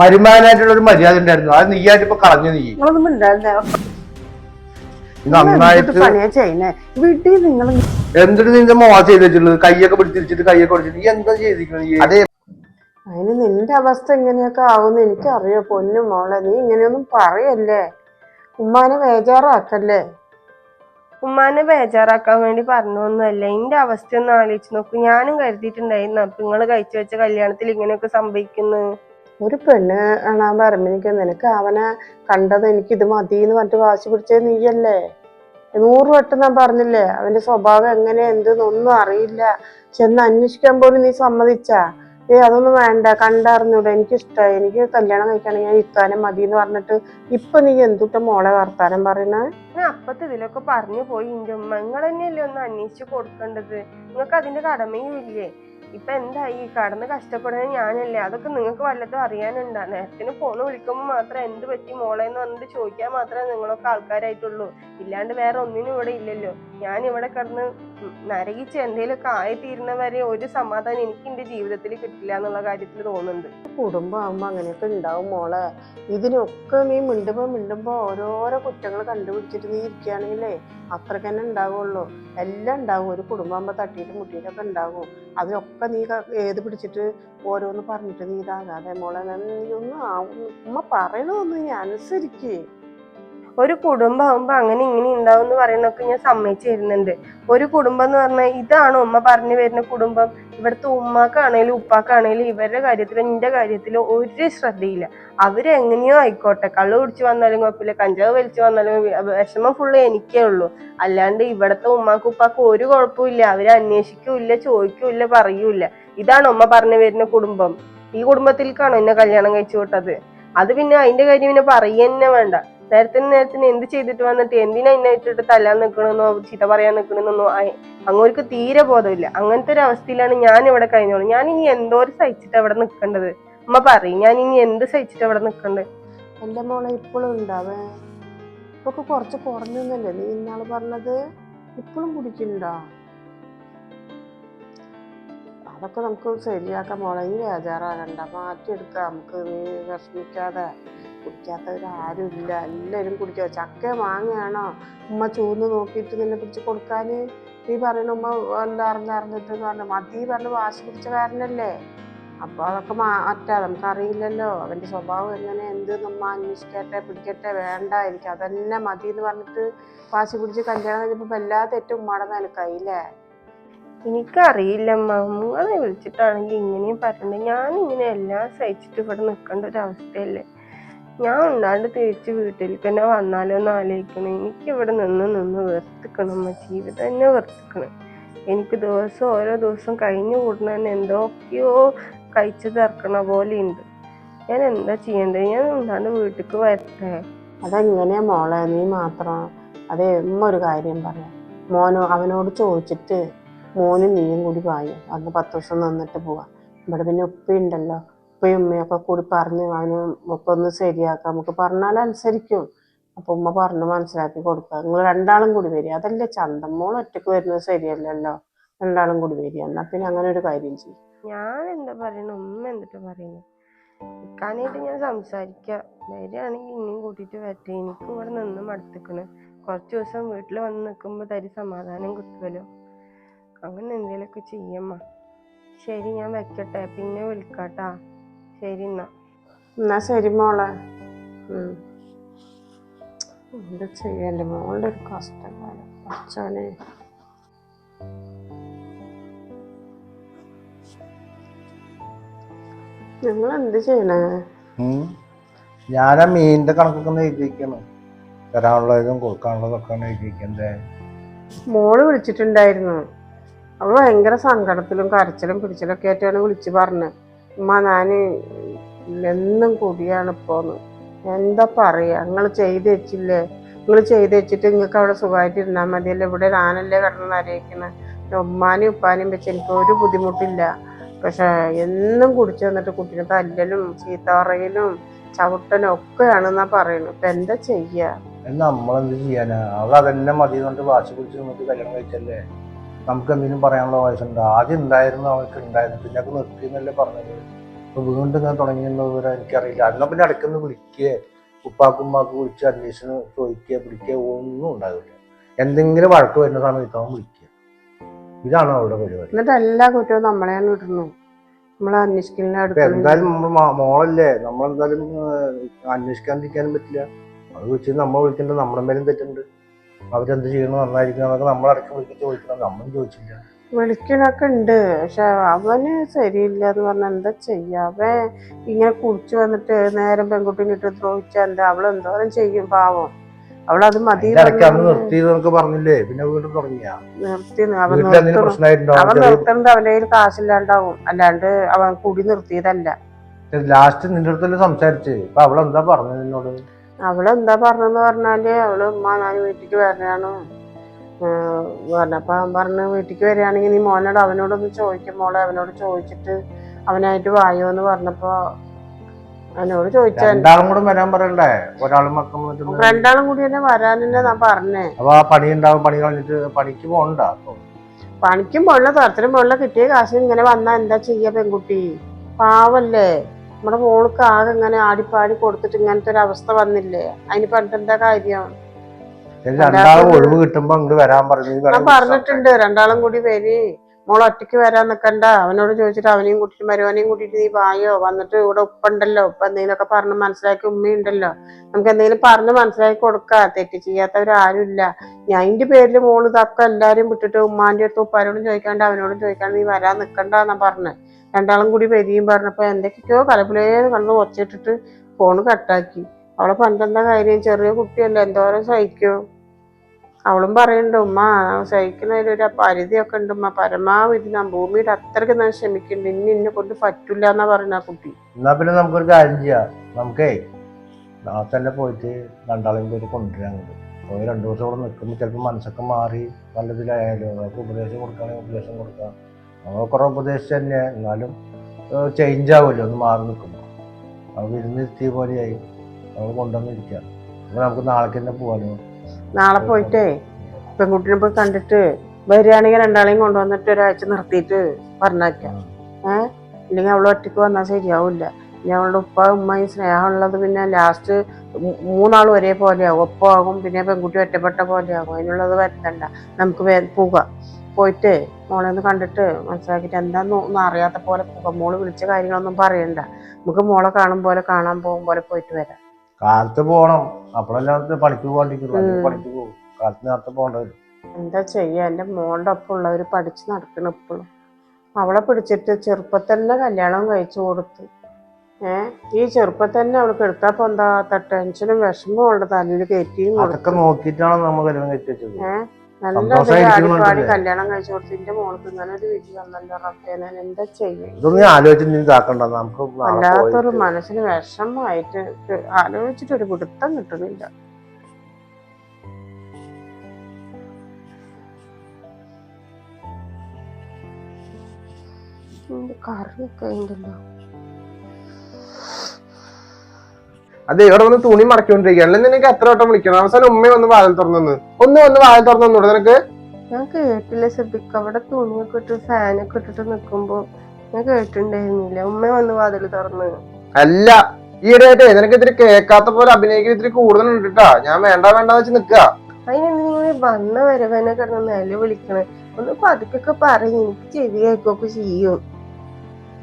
മരുമാനായിട്ടുള്ള ഒരു മര്യാദ ഉണ്ടായിരുന്നു. അത് നീയായിട്ട് ഇപ്പൊ കളഞ്ഞു നീ. നിങ്ങളൊന്നും നന്നായിട്ട് വീട്ടിൽ നിങ്ങൾ എന്തിട്ട് നിന്റെ മോശം ചെയ്ത് വെച്ചിട്ടുള്ളത്? കൈയൊക്കെ പിടിച്ചിരിച്ചിട്ട് കൈയൊക്കെ പിടിച്ചിട്ട് നീ എന്താ ചെയ്തിരിക്കുന്നത് അതെ. അതിന് നിന്റെ അവസ്ഥ ഇങ്ങനെയൊക്കെ ആവുമെന്ന് എനിക്കറിയോ പൊന്നു മോളെ. നീ ഇങ്ങനെയൊന്നും പറയല്ലേ? ഉമ്മാനെ ബേജാറാക്കല്ലേ? ഉമ്മാനെ ബേജാറാക്കാൻ വേണ്ടി പറഞ്ഞൊന്നുമല്ല. എന്റെ അവസ്ഥ ഒന്ന് ആലോചിച്ച് നോക്ക്. ഞാനും കരുതിയിട്ടുണ്ടായിരുന്നു. അപ്പൊ നിങ്ങൾ കഴിച്ചു വെച്ച കല്യാണത്തിൽ ഇങ്ങനെയൊക്കെ സംഭവിക്കുന്നു. ഒരു പെണ്ണ് കാണാൻ പറമ്പിനിക്ക് നിനക്ക് അവനെ കണ്ടത് എനിക്ക് ഇത് മതി എന്ന് പറഞ്ഞിട്ട് വാശി പിടിച്ചത് നീയല്ലേ? നൂറ് വട്ടം ഞാൻ പറഞ്ഞില്ലേ അവന്റെ സ്വഭാവം എങ്ങനെ എന്തെന്നൊന്നും അറിയില്ല. ചെന്ന് അന്വേഷിക്കാൻ പോലും നീ സമ്മതിച്ചാ? ഏ അതൊന്നും വേണ്ട കണ്ടറിഞ്ഞൂടെ. എനിക്ക് ഇഷ്ടമായി എനിക്ക് കല്യാണം കഴിക്കുകയാണെങ്കിൽ ഞാൻ ഇത്താനം മതി എന്ന് പറഞ്ഞിട്ട് ഇപ്പൊ നീ എന്തുട്ട മോളെ വർത്താനം പറയണേ ഞാൻ അപ്പത്തെ ഇതിലൊക്കെ പറഞ്ഞു പോയി. എന്റെ ഉമ്മ നിങ്ങൾ തന്നെയല്ലേ ഒന്ന് അന്വേഷിച്ച് കൊടുക്കേണ്ടത്? നിങ്ങൾക്ക് അതിന്റെ കടമയും ഇല്ലേ? ഇപ്പൊ എന്തായി കടന്ന് കഷ്ടപ്പെടുന്നത് ഞാനല്ലേ? അതൊക്കെ നിങ്ങൾക്ക് വല്ലതും അറിയാനുണ്ടാ? നേരത്തിന് ഫോണ് വിളിക്കുമ്പോൾ മാത്രം എന്ത് പറ്റി മോളെ എന്ന് പറഞ്ഞിട്ട് ചോദിക്കാൻ മാത്രമേ നിങ്ങളൊക്കെ ആൾക്കാരായിട്ടുള്ളൂ. ഇല്ലാണ്ട് വേറെ ഒന്നിനും ഇവിടെ ഇല്ലല്ലോ. ഞാൻ ഇവിടെ കിടന്ന് നരകിച്ച് എന്തെങ്കിലുമൊക്കെ ആയിത്തീരുന്നവരെ ഒരു സമാധാനം എനിക്ക് എന്റെ ജീവിതത്തിൽ കിട്ടില്ല എന്നുള്ള കാര്യത്തിൽ തോന്നുന്നുണ്ട്. കുടുംബം ആകുമ്പോ അങ്ങനെയൊക്കെ ഉണ്ടാവും മോളെ. ഇതിനൊക്കെ നീ മിണ്ടുമ്പോ മിണ്ടുമ്പോ ഓരോരോ കുറ്റങ്ങൾ കണ്ടുപിടിച്ചിട്ട് നീ ഇരിക്കുകയാണെങ്കിലേ അത്രക്കന്നെ ഉണ്ടാവുള്ളൂ. എല്ലാം ഉണ്ടാവും. ഒരു കുടുംബം കുടുംബമാകുമ്പോ തട്ടിയിട്ട് മുട്ടിയിട്ടൊക്കെ ഉണ്ടാവും. അതിനൊക്കെ നീ ഏത് പിടിച്ചിട്ട് ഓരോന്ന് പറഞ്ഞിട്ട് നീ ഇതാകാതെ മോളെ നീ ഒന്ന് ഉമ്മ പറയണതൊന്നും നീ അനുസരിക്കേ ഒരു കുടുംബം ആവുമ്പോ അങ്ങനെ ഇങ്ങനെ ഉണ്ടാവും എന്ന് പറയുന്നൊക്കെ ഞാൻ സമ്മതിച്ചു തരുന്നുണ്ട് ഒരു കുടുംബം എന്ന് പറഞ്ഞാൽ ഇതാണ് ഉമ്മ പറഞ്ഞു വരുന്ന കുടുംബം. ഇവിടുത്തെ ഉമ്മാക്കാണേലും ഉപ്പാക്കാണേലും ഇവരുടെ കാര്യത്തിലും നിന്റെ കാര്യത്തിലും ഒരു ശ്രദ്ധയില്ല. അവരെങ്ങനെയോ ആയിക്കോട്ടെ. കള്ള് കുടിച്ചു വന്നാലും കുഴപ്പമില്ല. കഞ്ചാവ് വലിച്ചു വന്നാലും വിഷമം ഫുള്ള് എനിക്കേ ഉള്ളൂ. അല്ലാണ്ട് ഇവിടുത്തെ ഉമ്മാക്കും ഉപ്പാക്കും ഒരു കുഴപ്പമില്ല അവരെ അന്വേഷിക്കൂല്ല ചോദിക്കൂല്ല പറയൂല ഇതാണ് ഉമ്മ പറഞ്ഞു വരുന്ന കുടുംബം. ഈ കുടുംബത്തിലേക്കാണോ എന്നെ കല്യാണം കഴിച്ചു വിട്ടത്? അത് പിന്നെ അതിന്റെ കാര്യം പിന്നെ പറയന്നെ വേണ്ട. നേരത്തിന് നേരത്തിന് എന്ത് ചെയ്തിട്ട് വന്നിട്ട് എന്തിനാ എന്നെ ഇട്ടിട്ട് തല്ലാൻ നിൽക്കണമെന്നോ ചീത്ത പറയാൻ നിൽക്കണമെന്നോ അങ്ങോർക്ക് തീരെ ബോധമില്ല. അങ്ങനത്തെ ഒരു അവസ്ഥയിലാണ് ഞാൻ ഇവിടെ കഴിഞ്ഞോളൂ. ഞാൻ ഇനി എന്തോരം സഹിച്ചിട്ട് അവിടെ നിൽക്കേണ്ടത് അമ്മ പറയും ഞാൻ ഇനി എന്ത് സഹിച്ചിട്ട് അവിടെ നിൽക്കണ്ടത് എന്റെ മോളെ ഇപ്പോഴും ഉണ്ടാവേ ഇപ്പൊക്കെ കുറച്ച് കുറഞ്ഞല്ലേ നീ ഇന്നാൾ പറഞ്ഞത് ഇപ്പോഴും കുടിക്കുന്നുണ്ടോ? അതൊക്കെ നമുക്ക് ശരിയാക്കാം മോളെ. ഈ വേജാറാകണ്ട മാറ്റിയെടുക്കാം. നമുക്ക് നീ വിഷമിക്കാതെ. കുടിക്കാത്തവരാരും ഇല്ല എല്ലാവരും കുടിക്കുക. ചക്ക മാങ്ങയാണോ? ഉമ്മ ചൂന്ന് നോക്കിയിട്ട് നിന്നെ പിടിച്ച് കൊടുക്കാൻ നീ പറയണ ഉമ്മ എല്ലാം അറിഞ്ഞറിഞ്ഞിട്ട് പറഞ്ഞു മതി പറഞ്ഞ് വാശി പിടിച്ച കാരനല്ലേ? അപ്പൊ അതൊക്കെ മാറ്റാ നമുക്കറിയില്ലല്ലോ. അവന്റെ സ്വഭാവം എങ്ങനെ എന്ത് നമ്മ അന്വേഷിക്കട്ടെ പിടിക്കട്ടെ വേണ്ട. എനിക്ക് അതന്നെ മതി എന്ന് പറഞ്ഞിട്ട് വാശി പിടിച്ച് കല്യാണം കഴിഞ്ഞപ്പോ എല്ലാ തെറ്റും ഉമ്മയുടെ മേലക്കായില്ലേ എനിക്കറിയില്ല നിങ്ങളെ വിളിച്ചിട്ടാണെങ്കിൽ ഇങ്ങനെയും ഞാൻ ഇങ്ങനെ എല്ലാം സഹിച്ചിട്ട് ഇവിടെ നിൽക്കേണ്ട ഒരു അവസ്ഥയല്ലേ? ഞാൻ ഉണ്ടാണ്ട് തിരിച്ച് വീട്ടിൽ തന്നെ വന്നാലോ എന്ന് ആലോചിക്കണം. എനിക്ക് ഇവിടെ നിന്ന് നിന്ന് വെറുത്തിക്കണം അമ്മ. ജീവിതം തന്നെ വെറുത്തിക്കണം. എനിക്ക് ദിവസം ഓരോ ദിവസം കഴിഞ്ഞു കൂടുന്ന തന്നെ എന്തൊക്കെയോ കഴിച്ചു തീർക്കണ പോലെ ഉണ്ട് ഞാൻ എന്താ ചെയ്യണ്ടേ ഞാൻ ഉണ്ടാണ്ട് വീട്ടിലേക്ക് വരട്ടെ. അതെങ്ങനെയാ മോളെ നീ മാത്രം അതെ ഉമ്മ ഒരു കാര്യം പറയാം മോനോ അവനോട് ചോദിച്ചിട്ട് മോനും നീയും കൂടി പായും അന്ന് പത്ത് ദിവസം നിന്നിട്ട് പോവാം. ഇവിടെ പിന്നെ ഉപ്പയുണ്ടല്ലോ. ഉപ്പയും ഉമ്മയൊക്കെ കൂടി പറഞ്ഞ് അവന് ഒക്കെ ഒന്ന് ശരിയാക്കാം. നമുക്ക് പറഞ്ഞാൽ അനുസരിക്കും. അപ്പൊ ഉമ്മ പറഞ്ഞ് മനസ്സിലാക്കി കൊടുക്കുക. നിങ്ങൾ രണ്ടാളും കൂടി വരിക. അതല്ലേ ചന്തം. മോൾ ഒറ്റയ്ക്ക് വരുന്നത് ശരിയല്ലല്ലോ. രണ്ടാളും കൂടി വരിക. എന്നാ പിന്നെ അങ്ങനെ ഒരു കാര്യം ചെയ്യും. ഞാൻ എന്താ പറയണ ഉമ്മ എന്തിട്ട് പറയുന്നു? നിൽക്കാനായിട്ട് ഞാൻ സംസാരിക്കാം. വരികയാണെങ്കിൽ ഇനിയും കൂട്ടിയിട്ട് വരട്ടെ. എനിക്കും ഇവിടെ നിന്ന് മടുത്തിക്കണ്. കുറച്ച് ദിവസം വീട്ടിൽ വന്ന് നിൽക്കുമ്പോൾ തരി സമാധാനം കിട്ടുമല്ലോ അങ്ങനെ എന്തെങ്കിലുമൊക്കെ ചെയ്യമ്മ. ശരി ഞാൻ വെക്കട്ടെ. പിന്നെ വിളിക്കാട്ടാ. ശരി എന്നാ എന്നാ ശരി മോളെ. എന്ത് ചെയ്യണ്ട മോളുടെ ഒരു കഷ്ടകാലം. അച്ഛനെ. നിങ്ങൾ എന്ത് ചെയ്യണേ ഞാനാ ഞാൻ ആ മീനിന്റെ കണക്കൊക്കെ എഴുതിയിരിക്കണം. തരാനുള്ളതും കൊടുക്കാനുള്ളതൊക്കെ എഴുതിയിരിക്കണ്ടേ? മോൾ വിളിച്ചിട്ടുണ്ടായിരുന്നു. അവൾ ഭയങ്കര സങ്കടത്തിലും കരച്ചിലും പിടിച്ചിലൊക്കെ ആയിട്ടാണ് വിളിച്ചു പറഞ്ഞത് ഉമ്മ ഞാൻ എന്നും കൂടിയാണ് ഇപ്പോന്ന് എന്താ പറയാ? നിങ്ങൾ ചെയ്ത് വെച്ചില്ലേ? നിങ്ങൾ ചെയ്ത് വെച്ചിട്ട് നിങ്ങൾക്ക് അവിടെ സുഖമായിട്ട് ഇരുന്നാൽ മതിയല്ലോ? ഇവിടെ ഞാനല്ലേ കിടന്ന് അറിയിക്കുന്നത് ഉമ്മാനും ഉപ്പാനും വെച്ച് എനിക്ക് ഒരു ബുദ്ധിമുട്ടില്ല. പക്ഷേ എന്നും കുടിച്ചു വന്നിട്ട് കുട്ടീനെ തല്ലലും ചീത്തറയിലും ചവിട്ടലും ഒക്കെയാണെന്നാ പറയുന്നത് ഇപ്പൊ എന്താ ചെയ്യാ? നമ്മളെന്ത് ചെയ്യാനാ? അവൾ അതെന്നെ മതി വാശി കുടിച്ച് നമുക്ക് കല്യാണം കഴിച്ചല്ലേ? നമുക്ക് എന്തെങ്കിലും പറയാനുള്ള വയസ്സുണ്ട് ആദ്യം ഉണ്ടായിരുന്നു അവൾക്ക് ഉണ്ടായിരുന്നു പിന്നെ അത് നിർത്തി എന്നല്ലേ പറഞ്ഞത്? അപ്പൊ വീണ്ടും ഇങ്ങനെ തുടങ്ങിയെന്ന് വിവരം എനിക്കറിയില്ല. എന്നാ പിന്നെ ഇടയ്ക്കൊന്ന് വിളിക്കുക ഉപ്പാക്കും ഉമ്മാക്കും വിളിച്ച് അന്വേഷണം ചോദിക്കുക പിടിക്കുക ഒന്നും ഉണ്ടാവില്ല. എന്തെങ്കിലും വഴക്ക് വരുന്ന സമയത്ത് അവൻ വിളിക്കുക. ഇതാണ് അവളുടെ പരിപാടി. എന്നിട്ട് എല്ലാ കുറ്റവും നമ്മളെയാണ് ഇടുന്നു നമ്മളെ അന്വേഷിക്കുന്ന എന്തായാലും നമ്മൾ മോളല്ലേ? നമ്മളെന്തായാലും അന്വേഷിക്കാണ്ടിരിക്കാനും പറ്റില്ല. അത് വിളിച്ച് നമ്മൾ വിളിക്കേണ്ടത് നമ്മുടെ മേലും തെറ്റുണ്ട്. അവരെന്ത് ചെയ്യണം നന്നായിരിക്കണം എന്നൊക്കെ നമ്മളടക്കം വിളിച്ച് ചോദിക്കണം. നമ്മളും ചോദിച്ചില്ല. വിളിക്കണൊക്കെ ഉണ്ട് പക്ഷെ അവന് ശരിയില്ല എന്ന് പറഞ്ഞാൽ എന്താ ചെയ്യുക അവൻ ഇങ്ങനെ കുടിച്ചു വന്നിട്ട് നേരം പെൺകുട്ടീനെ ഇട്ട് ദ്രോഹിച്ചാൽ എന്താ? അവൾ എന്തോരം ചെയ്യും പാവം. അവളത് മതി പറഞ്ഞില്ലേ? പിന്നെ വീണ്ടും തുടങ്ങിയ. നിർത്തി അവൻ അവൻ അവന്റെ കയ്യിൽ കാശില്ലാണ്ടാവും. അല്ലാണ്ട് അവൻ കുടി നിർത്തിയതല്ല. ലാസ്റ്റ് നിന്റെ അടുത്തല്ലേ സംസാരിച്ച്? അപ്പൊ അവളെന്താ പറഞ്ഞത് നിന്നോട്? അവൾ എന്താ പറഞ്ഞെന്ന് പറഞ്ഞാൽ അവൾ ഉമ്മ ഞാൻ വീട്ടിക്ക് വരണാണ് പറഞ്ഞപ്പോ അവൻ പറഞ്ഞു വീട്ടിക്ക് വരികയാണെങ്കിൽ നീ മോനോട് അവനോടൊന്ന് ചോദിക്കും മോളെ അവനോട് ചോദിച്ചിട്ട് അവനായിട്ട് വായോ എന്ന് പറഞ്ഞപ്പോ അവനോട് ചോദിച്ചാൽ രണ്ടാളും കൂടെ വരാൻ പറയണ്ടേ? ഒരാളും മക്കം വന്നിട്ട് രണ്ടാളും കൂടി തന്നെ ഞാൻ പറഞ്ഞേ. അപ്പൊ ആ പണി ഉണ്ടാവും പണി കളഞ്ഞിട്ട് പണിക്ക് പോകണ്ട പണിക്കും പോകണ്ട തരത്തിലും പോലുള്ള കിട്ടിയ കാശ് ഇങ്ങനെ വന്നാ എന്താ ചെയ്യാ പെൺകുട്ടി? പാവല്ലേ? നമ്മുടെ മോൾക്ക് ആകെ ഇങ്ങനെ ആടിപ്പാടി കൊടുത്തിട്ട് ഇങ്ങനത്തെ ഒരു അവസ്ഥ വന്നില്ലേ? അതിന് എന്താ കാര്യം? രണ്ടാളും ഒഴിവ് കിട്ടുമ്പോ അങ്ങോട്ട് വരാൻ പറഞ്ഞു. ഞാൻ പറഞ്ഞിട്ടുണ്ട് രണ്ടാളും കൂടി വരി. മോൾ ഒറ്റയ്ക്ക് വരാൻ നിക്കണ്ട. അവനോട് ചോദിച്ചിട്ട് അവനെയും കൂട്ടിട്ട് മരുവനെയും കൂട്ടിട്ട് നീ വായോ? വന്നിട്ട് ഇവിടെ ഉപ്പുണ്ടല്ലോ ഉപ്പ എന്തെങ്കിലുമൊക്കെ പറഞ്ഞ് മനസ്സിലാക്കി ഉമ്മയുണ്ടല്ലോ നമുക്ക് എന്തെങ്കിലും പറഞ്ഞ് മനസ്സിലാക്കി കൊടുക്ക. തെറ്റ് ചെയ്യാത്തവരാരും ഇല്ല. ഞാൻ എന്റെ പേരിൽ മോൾ ഇതൊക്കെ. എല്ലാരും വിട്ടിട്ട് ഉമ്മാന്റെ അടുത്ത് ഉപ്പാരോടും ചോദിക്കാണ്ട് അവനോടും ചോദിക്കാണ്ട് നീ വരാൻ നിക്കണ്ടെന്നാ പറഞ്ഞത് രണ്ടാളും കൂടി വരികയും പറഞ്ഞപ്പോൾ എന്തൊക്കെയോ കലപ്പിലേന്ന് കണ്ണ് ഒച്ചിട്ടിട്ട് ഫോൺ കട്ടാക്കി അവളെ പണ്ടെന്താ കാര്യം? ചെറിയ കുട്ടിയല്ലേ എന്തോരം സഹിക്കോ? അവളും പറയുന്നുണ്ട് ഉമ്മ സഹിക്കുന്നതിലൊരു പരിധിയൊക്കെ ഉണ്ട് ഉമ്മ. പരമാവധി ഞാൻ ഭൂമിയുടെ അത്രയ്ക്ക് ഞാൻ ക്ഷമിക്കുന്നുണ്ട്. ഇനി എന്നെ കൊണ്ട് പറ്റില്ല എന്നാ പറയുന്ന ആ കുട്ടി. എന്നാ പിന്നെ നമുക്കൊരു കാര്യം ചെയ്യാം. നമുക്കേ നാളെ തന്നെ പോയിട്ട് രണ്ടാളെയും കൂടി കൊണ്ടുവരാൻ പോയി രണ്ടു ദിവസം ഇവിടെ നിൽക്കുമ്പോൾ ചിലപ്പോൾ മനസ്സൊക്കെ മാറി നല്ലതിലായാലും അവർക്ക് ഉപദേശം കൊടുക്കുകയാണെങ്കിൽ ഉപദേശം കൊടുക്കാം. കുറെ ഉപദേശിച്ച് തന്നെ എന്നാലും ചേഞ്ച് ആവുമല്ലോ ഒന്ന് മാറി നിൽക്കുമ്പോൾ അവർ ഇരുന്നിരുത്തിയ പോലെയായി. അവൾ കൊണ്ടുവന്നിരിക്കുക അപ്പോൾ നമുക്ക് നാളെ തന്നെ പോകാനോ നാളെ പോയിട്ടേ പെൺകുട്ടിനെ പോയി കണ്ടിട്ട് വരികയാണെങ്കിൽ രണ്ടാളെയും കൊണ്ടുവന്നിട്ട് ഒരാഴ്ച നിർത്തിയിട്ട് പറഞ്ഞേക്കാം. ഏഹ് ഇല്ലെങ്കിൽ അവൾ ഒറ്റയ്ക്ക് വന്നാൽ ശരിയാവില്ല. ഇനി അവളുടെ ഉപ്പ ഉമ്മയും സ്നേഹമുള്ളത് പിന്നെ ലാസ്റ്റ് മൂന്നാളും ഒരേപോലെയാകും. ഒപ്പമാകും പിന്നെ പെൺകുട്ടി ഒറ്റപ്പെട്ട പോലെയാകും. അതിനുള്ളത് വരുത്തണ്ട. നമുക്ക് വേ പോകാം. പോയിട്ട് മോളെ ഒന്ന് കണ്ടിട്ട് മനസ്സിലാക്കിയിട്ട് എന്താന്ന് ഒന്നും അറിയാത്ത പോലെ പോകാം. മോൾ വിളിച്ച കാര്യങ്ങളൊന്നും പറയണ്ട. നമുക്ക് മോളെ കാണും പോലെ കാണാൻ പോകും പോലെ പോയിട്ട് വരാം. കാലത്ത് പോകണം അപ്പോഴെല്ലാം പണിക്ക് പോകാണ്ടിരിക്കുള്ളൂ അല്ലെങ്കിൽ ഉം. പണിക്ക് പോകും. കാലത്ത് നേരത്തെ പോകേണ്ട എന്താ ചെയ്യാ? എന്റെ മോളുടെ ഒപ്പം ഉള്ളവർ പഠിച്ച് നടക്കണം ഇപ്പോഴും അവളെ പിടിച്ചിട്ട് ചെറുപ്പത്തിൽ തന്നെ കല്യാണം കഴിച്ചു കൊടുത്തു. ഏ? ഈ ചെറുപ്പത്തിൽ തന്നെ അവൾക്ക് എടുത്തപ്പോ എന്താ ടെൻഷനും വിഷമവും അവളുടെ തലയിൽ കയറ്റിയും അതൊക്കെ നോക്കിയിട്ടാണ് നമ്മൾ കല്യാണം കഴിച്ച് വെച്ചത്. ഏ? നല്ല? കല്യാണം കഴിച്ചു കൊടുത്തു. എന്റെ മോൾക്ക് ഇങ്ങനെ ഒരു വിധി വന്നല്ലോ എന്താ ചെയ്യും? മനസ്സിന് വിഷമമായിട്ട് ആലോചിച്ചിട്ട് ഒരു പിടുത്തം കിട്ടുന്നില്ല. കറിയൊക്കെ ഉണ്ടല്ലോ? അതെ ഇവിടെ വന്ന് തുണി മടക്കിക്കൊണ്ടിരിക്കുക അല്ലെങ്കിൽ നിനക്ക് എത്ര വട്ടം വിളിക്കണം? അവസാനം ഉമ്മ വന്ന് വാതിൽ തുറന്നു ഒന്ന് വന്ന് വാതിൽ തുറന്നു നിനക്ക്? ഞാൻ കേട്ടില്ല ശ്രദ്ധിക്ക. അവിടെ തുണിയൊക്കെ ഇട്ട് ഫാനൊക്കെ ഇട്ടിട്ട് നിക്കുമ്പോ ഞാൻ കേട്ടിണ്ടായിരുന്നില്ല ഉമ്മ വന്ന് വാതിൽ തുറന്ന്. അല്ല ഈയിടെയായിട്ടേ നിനക്ക് ഇത്തിരി കേൾക്കാത്ത പോലെ അഭിനയിക്കുന്ന ഇത്തിരി കേട്ടാ ഞാൻ വേണ്ട വേണ്ട വെച്ച് നിക്കുക അതിനെന്തിനാ വന്ന വരവനെ കിടന്ന് നില വിളിക്കണേ? ഒന്ന് പതുക്കൊക്കെ പറയും. എനിക്ക് ചെവി കേൾക്കൊക്കെ ചെയ്യും.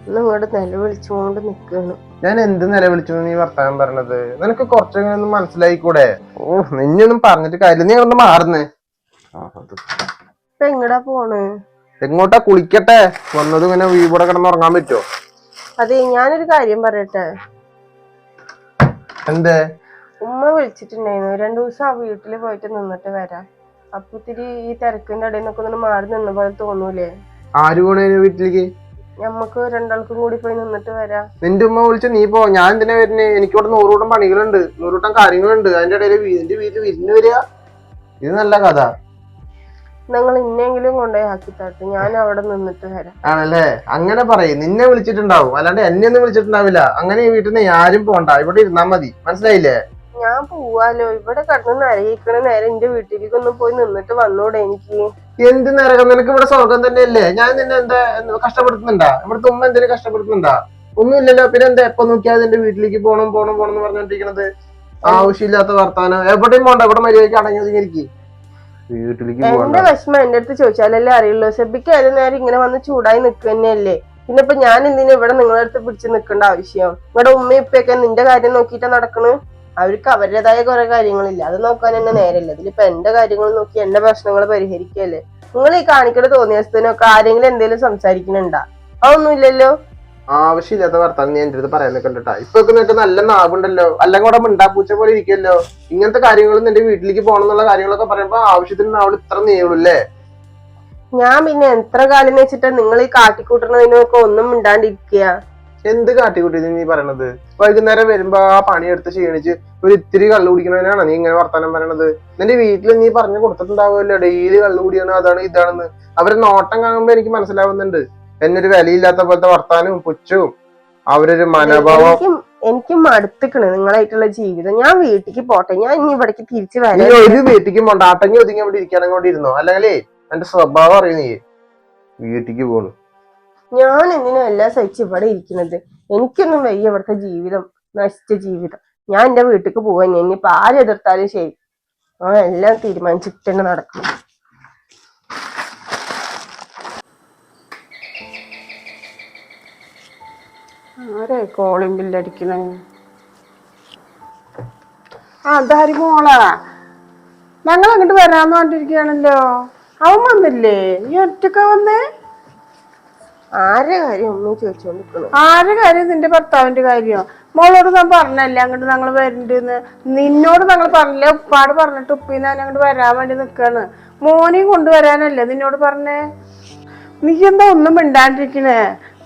ഒന്ന് ഇങ്ങോട്ട് നില വിളിച്ചുകൊണ്ട് നിക്കാണ്. ഞാൻ എന്ത് നിലവിളിച്ചു നീ വർത്താനം പറഞ്ഞത്? നിനക്ക് കുറച്ചെങ്കിലും ഒന്ന് മനസ്സിലായിക്കൂടെ? ഓ നിന്നൊന്നും പറഞ്ഞിട്ട് കാര്യമില്ല. നീ ഒന്ന് മാറുന്നേ. ഇപ്പൊ എങ്ങടാ പോണ്? എങ്ങോട്ടാ കുളിക്കട്ടെ? വന്നത് ഇങ്ങനെ വീവിടെ കിടന്ന് ഉറങ്ങാൻ പറ്റുമോ അതെ ഞാനൊരു കാര്യം പറയട്ടെ? എന്തേ? ഉമ്മ വിളിച്ചിട്ടുണ്ടായിരുന്നു. രണ്ടു ദിവസം ആ വീട്ടിൽ പോയിട്ട് നിന്നിട്ട് വരാം. അപ്പൊ ഇത്തിരി ഈ തിരക്കിന്റെ ഇടയിൽ നിന്നൊക്കെ ഒന്ന് മാറി നിന്ന പോലെ തോന്നൂലേ? ആര് പോണേ വീട്ടിലേക്ക്? ഞമ്മക്ക് രണ്ടാൾക്കും കൂടി പോയി നിന്നിട്ട് വരാം. നിന്റെ ഉമ്മ വിളിച്ച് നീ പോ. ഞാൻ എന്തിനാ വരുന്നേ? എനിക്ക് ഇവിടെ നൂറുകൂട്ടം പണികളുണ്ട്. നൂറുകൂട്ടം കാര്യങ്ങളുണ്ട്. അതിന്റെ ഇടയിൽ വീടിന്റെ വീട്ടിൽ വിരുന്ന് വരിക. ഇത് നല്ല കഥ. നിങ്ങൾ ഇന്നെങ്കിലും കൊണ്ടുപോയി ആക്കിത്താട്ട് ഞാൻ അവിടെ നിന്നിട്ട് വരാം. ആണല്ലേ? അങ്ങനെ പറയും. നിന്നെ വിളിച്ചിട്ടുണ്ടാവും. അല്ലാണ്ട് എന്നെ ഒന്നും വിളിച്ചിട്ടുണ്ടാവില്ല. അങ്ങനെ ഈ വീട്ടിൽ നിന്ന് ആരും പോണ്ട. ഇവിടെ ഇരുന്നാ മതി. മനസ്സിലായില്ലേ? ഞാൻ പോവാലോ. ഇവിടെ കിടന്ന് നരയിക്കണ നേരം എന്റെ വീട്ടിലേക്ക് ഒന്ന് പോയി നിന്നിട്ട് വന്നൂടെ എനിക്ക്. എന്ത് നരകം? നിനക്ക് ഇവിടെ സ്വർഗം തന്നെയല്ലേ? ഞാൻ നിന്നെ എന്താ കഷ്ടപ്പെടുത്തുന്നുണ്ടാ? ഇവിടുത്തെ ഉമ്മ എന്തേലും കഷ്ടപ്പെടുത്തുന്നുണ്ടാ? ഒന്നുമില്ലല്ലോ. പിന്നെ എന്താ എപ്പൊ നോക്കിയാൽ എന്റെ വീട്ടിലേക്ക് പോണം പോണം പോണം എന്ന് പറഞ്ഞോണ്ടിരിക്കണത്? ആവശ്യമില്ലാത്ത വർത്താനം. എവിടെയും പോണ്ട. എവിടെ മര്യാദയ്ക്ക് അടങ്ങി ഒതുങ്ങിയിരിക്കും. വീട്ടിലേക്ക് എന്റെ വിഷമം എന്റെ അടുത്ത് ചോദിച്ചാലല്ലേ അറിയുള്ളൂ. സെബിക്ക് ഏത് നേരം ഇങ്ങനെ വന്ന് ചൂടായി നിൽക്കുക തന്നെയല്ലേ? പിന്നെ ഇപ്പൊ ഞാൻ എന്തിനാ ഇവിടെ നിങ്ങളെ അടുത്ത് പിടിച്ച് നിൽക്കേണ്ട ആവശ്യം? നിങ്ങളുടെ ഉമ്മ ഇപ്പൊക്കെ നിന്റെ കാര്യം നോക്കിയിട്ടാ നടക്കണ്? അവർക്ക് അവരുടേതായ കുറെ കാര്യങ്ങളില്ല. അത് നോക്കാൻ തന്നെ നേരല്ല ഇതിലിപ്പോ എന്റെ കാര്യങ്ങൾ നോക്കി എന്റെ പ്രശ്നങ്ങൾ പരിഹരിക്കല്ലേ? നിങ്ങൾ ഈ കാണിക്കണ തോന്നിയ ദിവസത്തിനൊക്കെ ആരെങ്കിലും എന്തെങ്കിലും സംസാരിക്കുന്നുണ്ടാ? അതൊന്നുമില്ലല്ലോ ആവശ്യമില്ലാത്ത വർത്താനം നീ എന്റെ അടുത്ത് പറയാൻ നിൽക്കണ്ടാ ഇപ്പൊ നിനക്ക് നല്ല നാവുണ്ടല്ലോ. അല്ലെങ്കിൽ കൂടെ മിണ്ടാപ്പൂച്ച പോലെ ഇരിക്കുമല്ലോ ഇങ്ങനത്തെ കാര്യങ്ങൾ നിന്റെ വീട്ടിലേക്ക് പോകണം എന്നുള്ള കാര്യങ്ങളൊക്കെ പറയുമ്പോ ആവശ്യത്തിന് നാവൾ ഇത്ര നീളല്ലേ ഞാൻ പിന്നെ എത്ര കാലം വെച്ചിട്ടാ നിങ്ങൾ ഈ കാട്ടിക്കൂട്ടണതിനൊക്കെ ഒന്നും മിണ്ടാണ്ടിരിക്കുക? എന്ത് കാട്ടിക്കൂട്ടി നീ പറയണത്? വൈകുന്നേരം വരുമ്പോ ആ പണിയെടുത്ത് ക്ഷീണിച്ച് ഒരു ഇത്തിരി കള്ളു കുടിക്കണതിനാണ് നീ ഇങ്ങനെ വർത്താനം പറയണത്? നിന്റെ വീട്ടിൽ നീ പറഞ്ഞു കൊടുത്തിട്ടുണ്ടാവുമല്ലോ ഡെയിലി കള്ളു കുടിയാണ് അതാണ് ഇതാണെന്ന്. അവർ നോട്ടം കാണുമ്പോ എനിക്ക് മനസ്സിലാവുന്നുണ്ട്. എന്നൊരു വിലയില്ലാത്ത പോലത്തെ വർത്താനവും പുച്ഛവും. അവരൊരു മനോഭാവം എനിക്ക് മടുത്തിക്കണ് നിങ്ങളായിട്ടുള്ള ജീവിതം. ഞാൻ വീട്ടിക്ക് പോട്ടെ. ഞാൻ ഇനി ഇവിടേക്ക് തിരിച്ചു വരാം ഒരു വീട്ടിക്ക് പോണ്ട. ആട്ടങ്ങി ഒതുങ്ങി അവിടെ ഇരിക്കണം കൊണ്ടിരുന്നോ? അല്ലെങ്കിലേ എന്റെ സ്വഭാവം അറിയുന്നേ വീട്ടിക്ക് പോണു. ഞാൻ എന്തിനാ എല്ലാം സഹിച്ച് ഇവിടെ ഇരിക്കുന്നത്? എനിക്കൊന്നും വയ്യ ഇവിടുത്തെ ജീവിതം നശിച്ച ജീവിതം. ഞാൻ എന്റെ വീട്ടിക്ക് പോവാൻ ഇനിയിപ്പൊ ആരെതിർത്താലും ശരി. ആ എല്ലാം തീരുമാനിച്ചിട്ട് തന്നെ നടക്കണം. ആരെ കോളിംഗ് ബില്ലടിക്കണേ ആ അതാരി മോളാ? ഞങ്ങൾ അങ്ങോട്ട് വരാന്ന് പറഞ്ഞിരിക്കുകയാണല്ലോ അവൻ വന്നില്ലേ? നീ ഒറ്റക്ക വന്നേ? ആരുടെ കാര്യം ഉമ്മ ചോദിച്ചോണ്ടിരിക്കണു? ആരുടെ കാര്യം നിന്റെ ഭർത്താവിന്റെ കാര്യം? മോളോട് ഞാൻ പറഞ്ഞല്ലേ അങ്ങോട്ട് ഞങ്ങൾ വരുന്നുണ്ടെന്ന് നിന്നോട് ഞങ്ങൾ പറഞ്ഞില്ല ഉപ്പാട് പറഞ്ഞിട്ട് ഉപ്പീന്ന് ഞാൻ അങ്ങോട്ട് വരാൻ വേണ്ടി നിക്കാണ്. മോനെയും കൊണ്ടുവരാനല്ലേ നിന്നോട് പറഞ്ഞേ? നീ എന്താ ഒന്നും മിണ്ടാണ്ടിരിക്കണേ?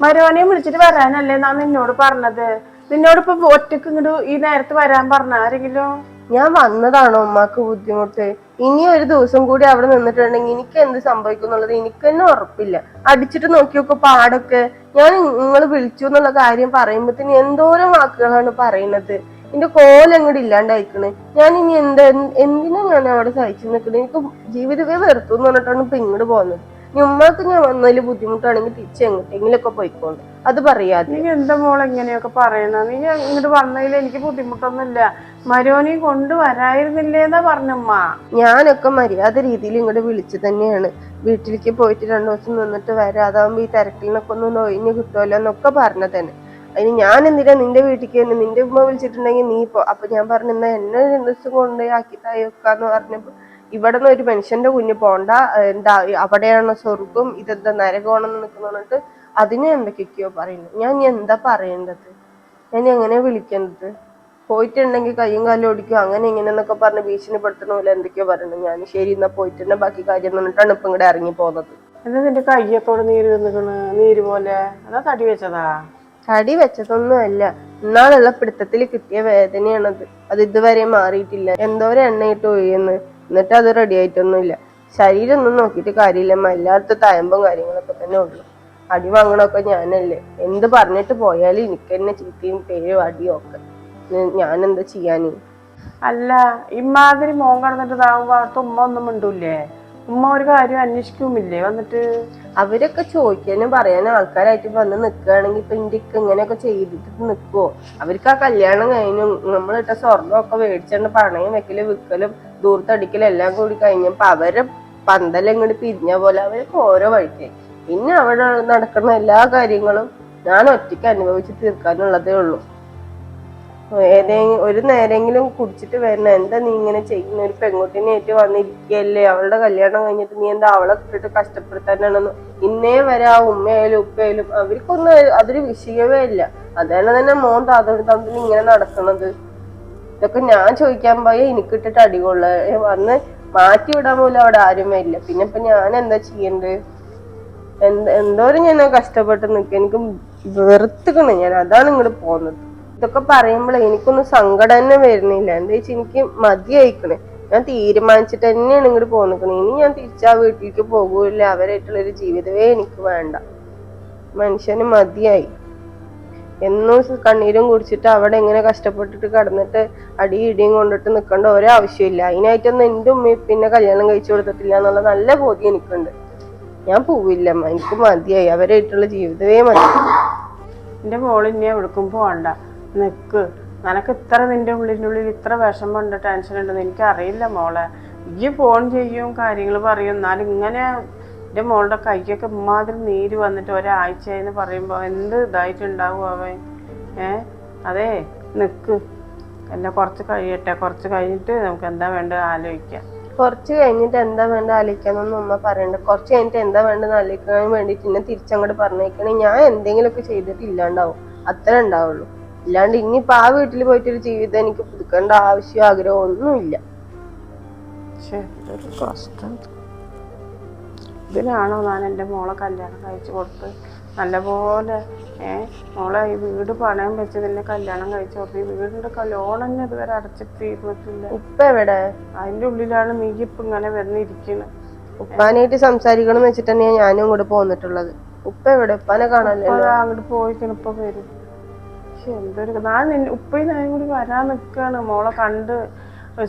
മരോനെയും വിളിച്ചിട്ട് വരാനല്ലേ ഞാൻ നിന്നോട് പറഞ്ഞത്? നിന്നോട് ഇപ്പൊ ഒറ്റയ്ക്ക് ഇങ്ങോട്ട് ഈ നേരത്ത് വരാൻ പറഞ്ഞ ആരെങ്കിലും? ഞാൻ വന്നതാണോ ഉമ്മാക്ക് ബുദ്ധിമുട്ട്? ഇനി ഒരു ദിവസം കൂടി അവിടെ നിന്നിട്ടുണ്ടെങ്കിൽ എനിക്ക് എന്ത് സംഭവിക്കും എന്നുള്ളത് എനിക്ക് തന്നെ ഉറപ്പില്ല. അടിച്ചിട്ട് നോക്കി നോക്കൂ പാടൊക്കെ. ഞാൻ നിങ്ങൾ വിളിച്ചു എന്നുള്ള കാര്യം പറയുമ്പോഴത്തേന് എന്തോരം വാക്കുകളാണ് പറയുന്നത് എന്റെ കോലങ്ങോട് ഇല്ലാണ്ടായിക്കണ്. ഞാൻ ഇനി എന്താ എന്തിനാ ഞാൻ അവിടെ സഹിച്ചു നിൽക്കണത് എനിക്ക് ജീവിതമേ വെറുത്തു എന്ന് പറഞ്ഞിട്ടാണ് ഇപ്പൊ ഇങ്ങോട്ട് പോകുന്നത് ഞമ്മക്ക് ഞാൻ വന്നതിൽ ബുദ്ധിമുട്ടാണെങ്കിൽ തിരിച്ച് എങ്ങോട്ടെങ്കിലൊക്കെ പോയിക്കോണ്ട് അത് പറയാതെ. നീ എന്താ മോൾ എങ്ങനെയൊക്കെ പറയണ? നീ ഇങ്ങോട്ട് വന്നതിൽ എനിക്ക് ബുദ്ധിമുട്ടൊന്നുമില്ല. മരോനെയും കൊണ്ടുവരായിരുന്നില്ലേന്നാ പറഞ്ഞമ്മ. ഞാനൊക്കെ മര്യാദ രീതിയിൽ ഇങ്ങോട്ട് വിളിച്ചു തന്നെയാണ്. വീട്ടിലേക്ക് പോയിട്ട് രണ്ടു ദിവസം നിന്നിട്ട് വരാം അതാവുമ്പോ ഈ തിരക്കിലിനൊക്കെ ഒന്ന് ഒഴിഞ്ഞു കിട്ടുമല്ലോ എന്നൊക്കെ പറഞ്ഞ തന്നെ അതിന് ഞാൻ എന്തിനാ നിന്റെ വീട്ടിലേക്ക് തന്നെ നിന്റെ ഉമ്മ വിളിച്ചിട്ടുണ്ടെങ്കിൽ നീ പോ. അപ്പൊ ഞാൻ പറഞ്ഞു എന്നാ എന്നെ രണ്ടു ദിവസം കൊണ്ടുപോയി ആക്കി തായൊക്കാന്ന് പറഞ്ഞപ്പോ ഇവിടെ നിന്ന് ഒരു മനുഷ്യന്റെ കുഞ്ഞ് പോണ്ട. എന്താ അവിടെയാണ് സ്വർഗം ഇതെന്താ നരകമാണെന്ന് നിൽക്കുന്നിട്ട് അതിനെ എന്തൊക്കെയൊക്കെയോ പറയുന്നു. ഞാൻ എന്താ പറയേണ്ടത്? ഞാൻ എങ്ങനെ വിളിക്കേണ്ടത്? പോയിട്ടുണ്ടെങ്കിൽ കയ്യും കാലും ഓടിക്കും. അങ്ങനെ ഇങ്ങനെ എന്നൊക്കെ പറഞ്ഞ് ഭീഷണിപ്പെടുത്തണ പോലെ എന്തൊക്കെയോ പറഞ്ഞു ഞാൻ ശരി എന്നാ പോയിട്ടുണ്ടെ ബാക്കി കാര്യം എന്നിട്ടാണ് ഇപ്പൊ ഇങ്ങോട്ട് ഇറങ്ങി പോകുന്നത്. എന്താ നിന്റെ കയ്യൊക്കെ നീര് നീര് പോലെ. അതാ തടി വെച്ചതാ? തടി വെച്ചതൊന്നുമല്ല. ഇന്നാളുള്ള പിടുത്തത്തിൽ കിട്ടിയ വേദനയാണത്. അത് ഇതുവരെ മാറിയിട്ടില്ല. എന്തോരം എണ്ണയിട്ട് ഒഴിയുന്നു. എന്നിട്ട് അത് റെഡി ആയിട്ടൊന്നുമില്ല. ശരീരം ഒന്നും നോക്കിയിട്ട് കാര്യമില്ല. എല്ലായിടത്തും തയമ്പും കാര്യങ്ങളൊക്കെ തന്നെ ഉള്ളു. അടി വാങ്ങണമൊക്കെ ഞാനല്ലേ. എന്ത് പറഞ്ഞിട്ട് പോയാലും എനിക്ക് തന്നെ ചീത്തയും പേരും അടിയും ഒക്കെ. ഞാൻ എന്താ ചെയ്യാന്? അല്ല ഇമാതിരി മോൻ കടന്നിട്ട് ഇതാവുമ്പോ അവിടുത്തെ ഉമ്മ ഒന്നും മിണ്ടൂല്ലേ? ഉമ്മ ഒരു കാര്യം അന്വേഷിക്കുമില്ലേ? വന്നിട്ട് അവരൊക്കെ ചോദിക്കാനും പറയാനും ആൾക്കാരായിട്ട് വന്ന് നിക്കുകയാണെങ്കിൽ ഇപ്പൊ ഇന്ത്യയ്ക്ക് ഇങ്ങനെയൊക്കെ ചെയ്തിട്ട് നിക്കുവോ? അവർക്ക് ആ കല്യാണം കഴിഞ്ഞു. നമ്മളിട്ട സ്വർണമൊക്കെ മേടിച്ചുകൊണ്ട് പണയം വെക്കലും വിൽക്കലും ദൂരത്തടിക്കലും എല്ലാം കൂടി കഴിഞ്ഞപ്പോ അവരെ പന്തലും ഇങ്ങോട്ട് പിരിഞ്ഞ പോലെ അവർക്ക് ഓരോ വഴിക്കായി പിന്നെ അവിടെ നടക്കുന്ന എല്ലാ കാര്യങ്ങളും ഞാൻ ഒറ്റയ്ക്ക് അനുഭവിച്ച് തീർക്കാനുള്ളതേ ഉള്ളൂ. ഏതെങ്കിലും ഒരു നേരെങ്കിലും കുടിച്ചിട്ട് വരണം. എന്താ നീ ഇങ്ങനെ ചെയ്യുന്ന? ഒരു പെൺകുട്ടിനെ ഏറ്റവും വന്നിരിക്കുകയല്ലേ? അവളുടെ കല്യാണം കഴിഞ്ഞിട്ട് നീ എന്താ അവളെ കിട്ടിട്ട് കഷ്ടപ്പെടുത്താനാണെന്ന്? ഇന്നേ വരെ ആ ഉമ്മയായാലും ഉപ്പയായാലും അവർക്കൊന്നും അതൊരു വിഷയമേ ഇല്ല. അതാണ് തന്നെ മോൻ താതോട് ഇങ്ങനെ നടക്കണത്. ഇതൊക്കെ ഞാൻ ചോദിക്കാൻ പോയ എനിക്കിട്ടിട്ട് അടികൊള്ള വന്ന് മാറ്റി വിടാൻ പോലും അവിടെ ആരും ഇല്ല പിന്നെ ഇപ്പൊ ഞാൻ എന്താ ചെയ്യണ്ടത് എന്ത് എന്തോരം ഞാൻ കഷ്ടപ്പെട്ട് നിൽക്കുക എനിക്ക് വെറുത്തുക്കണ് ഞാൻ. അതാണ് ഇങ്ങോട്ട് പോകുന്നത് ഇതൊക്കെ പറയുമ്പോൾ എനിക്കൊന്നും സങ്കടം തന്നെ വരുന്നില്ല. എന്താ വെച്ചാൽ എനിക്ക് മതിയായിക്കണേ ഞാൻ തീരുമാനിച്ചിട്ട് തന്നെയാണ് ഇങ്ങോട്ട് പോന്നിക്കണേ. ഇനി ഞാൻ തിരിച്ചാ വീട്ടിലേക്ക് പോകൂല അവരായിട്ടുള്ള ഒരു ജീവിതമേ എനിക്ക് വേണ്ട. മനുഷ്യന് മതിയായി. എന്നും കണ്ണീരും കുടിച്ചിട്ട് അവിടെ എങ്ങനെ കഷ്ടപ്പെട്ടിട്ട് കിടന്നിട്ട് അടി ഇടിയും കൊണ്ടിട്ട് നിൽക്കേണ്ട ഒരോ ആവശ്യമില്ല അതിനായിട്ടൊന്നും എന്റെ ഉമ്മയും പിന്നെ കല്യാണം കഴിച്ചു കൊടുത്തിട്ടില്ല എന്നുള്ള നല്ല ബോധ്യം എനിക്കുണ്ട്. ഞാൻ പോവില്ല. എനിക്ക് മതിയായി. അവരായിട്ടുള്ള ജീവിതമേ മതി. എന്റെ മോളിനെ എവിടേക്കും പോകണ്ട. നിക്ക്. നിനക്ക് ഇത്ര നിന്റെ ഉള്ളിന്റെ ഉള്ളിൽ ഇത്ര വിഷമമുണ്ട് ടെൻഷൻ ഉണ്ടെന്ന് എനിക്കറിയില്ല മോളെ. ഈ ഫോൺ ചെയ്യും കാര്യങ്ങൾ പറയും. എന്നാലും ഇങ്ങനെ എന്റെ മോളുടെ കൈക്കൊക്കെ ഇമാതിരി നീര് വന്നിട്ട് ഒരാഴ്ചയെന്ന് പറയുമ്പോൾ എന്ത് ഇതായിട്ടുണ്ടാവും അവൻ? ഏ? അതെ നിക്ക്. എല്ലാം കുറച്ച് കഴിയട്ടെ. കുറച്ച് കഴിഞ്ഞിട്ട് നമുക്ക് എന്താ വേണ്ടത് ആലോചിക്കാം. കുറച്ച് കഴിഞ്ഞിട്ട് എന്താ വേണ്ട ആലോചിക്കാമെന്നൊന്നും ഉമ്മ പറയണ്ട. കുറച്ച് കഴിഞ്ഞിട്ട് എന്താ വേണ്ടെന്ന് ആലോചിക്കാൻ വേണ്ടിയിട്ട് എന്നെ തിരിച്ചങ്ങോട്ട് പറഞ്ഞേക്കണേ. ഞാൻ എന്തെങ്കിലുമൊക്കെ ചെയ്തിട്ട് ഇല്ലാണ്ടാവും. അത്ര ഉണ്ടാവുള്ളൂ. ഇല്ലാണ്ട് ഇനിയിപ്പോ ആ വീട്ടിൽ പോയിട്ടൊരു ജീവിതം എനിക്ക് പുതുക്കേണ്ട ആവശ്യം ആഗ്രഹം ഒന്നുമില്ല. ഇല്ല ഇതിലാണോ കഷ്ടം. ഞാൻ എന്റെ മോളെ കല്യാണം കഴിച്ചു കൊടുത്ത് നല്ലപോലെ ഏ മോളെ ഈ വീട് പണയം വെച്ച് നിന്നെ കല്യാണം കഴിച്ചു കൊടുത്ത് ഈ വീടിന്റെ ലോൺ തന്നെ ഇതുവരെ അടച്ചിട്ട് തീർന്നിട്ടില്ല ഉപ്പ എവിടെ? അതിന്റെ ഉള്ളിലാണ് നീ ഇപ്പം ഇങ്ങനെ വന്നിരിക്കുന്നത് ഉപ്പാനായിട്ട് സംസാരിക്കണം വെച്ചിട്ട് തന്നെയാണ് ഞാനും ഇങ്ങോട്ട് പോന്നിട്ടുള്ളത്. ഉപ്പ എവിടെ? ഉപ്പാനെ കാണാനല്ലോ അങ്ങോട്ട് പോയിക്കണം ഇപ്പൊ വരും. പക്ഷെ എന്തൊരു നാളെ ഉപ്പയും ഞാനും കൂടി വരാൻ മോളെ കണ്ട്